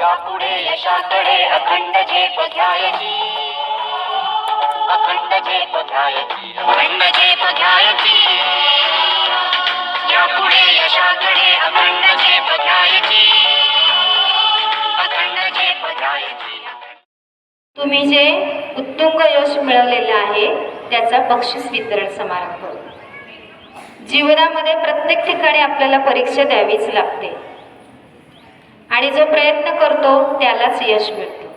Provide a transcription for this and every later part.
यापुढे यशाकडे अखंड झेप घ्यायची. अखंड झेप घ्यायची. अखंड झेप घ्यायची. यापुढे यशाकडे अखंड झेप घ्यायची. अखंड झेप घ्यायची. तुम्ही जे उत्तुंग यश मिळवलेलं आहे त्याचा बक्षीस वितरण समारंभ. जीवनामध्ये प्रत्येक ठिकाणी आपल्याला परीक्षा द्यावीच लागते. आणि जो प्रयत्न करतो त्यालाच यश मिळतो.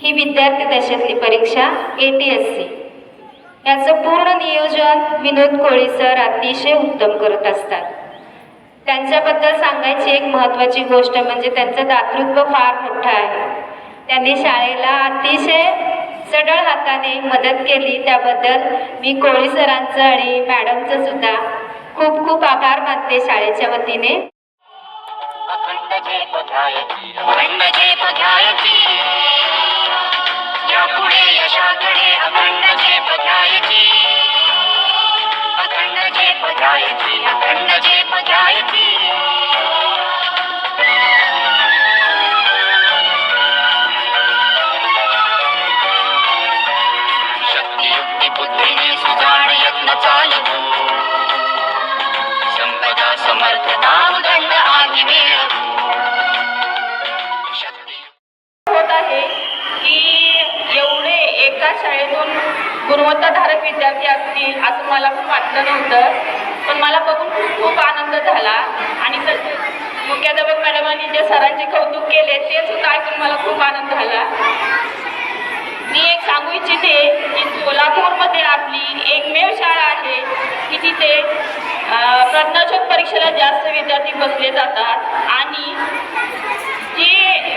ही विद्यार्थी दशेतली परीक्षा ए टी एस सी याचं पूर्ण नियोजन विनोद कोळी सर अतिशय उत्तम करत असतात. त्यांच्याबद्दल सांगायची एक महत्त्वाची गोष्ट म्हणजे त्यांचं दातृत्व फार मोठं आहे. त्यांनी शाळेला अतिशय सढळ हाताने मदत केली त्याबद्दल मी कोळी सरांचं आणि मॅडमचं सुद्धा खूप खूप आभार मानते शाळेच्या वतीने. अखंड झेप चालवू संपदा आधी मिळवू होत आहे की एवढे एका शाळेतून गुणवत्ताधारक विद्यार्थी असतील असं मला पण वाटलं नव्हतं. पण मला बघून खूप खूप आनंद झाला. आणि मुख्याध्यापक मॅडमांनी जे सरांचे कौतुक केले ते सुद्धा ऐकून मला खूप आनंद झाला. मी एक सांगू इच्छिते की सोलापूरमध्ये परीक्षेला जास्त विद्यार्थी बसले जातात आणि जी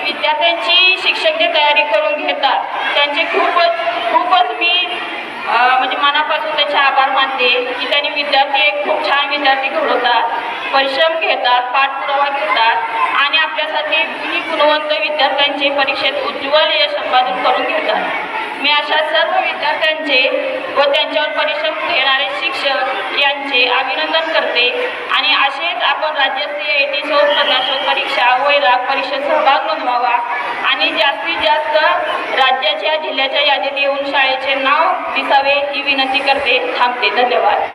विद्यार्थ्यांची शिक्षक जे तयारी करून घेतात त्यांचे खूपच खूपच मी म्हणजे मनापासून त्याचे आभार मानते की त्यांनी विद्यार्थी एक खूप छान विद्यार्थी घडवतात परिश्रम घेतात पाठपुरावा घेतात आणि आपल्यासाठी ही गुणवंत विद्यार्थ्यांचे परीक्षेत उज्ज्वल यश संपादन करून घेतात. मी अशा सर्व विद्यार्थ्यांचे व त्यांच्यावर परिश्रम आणि असेच आपण राज्यस्तरीय एटी शोध प्रज्ञाशोध परीक्षा वैराग परीक्षेत सहभाग नोंदवावा. आणि जास्तीत जास्त राज्याच्या जिल्ह्याच्या यादीत येऊन शाळेचे नाव दिसावे ही विनंती करते थांबते. धन्यवाद.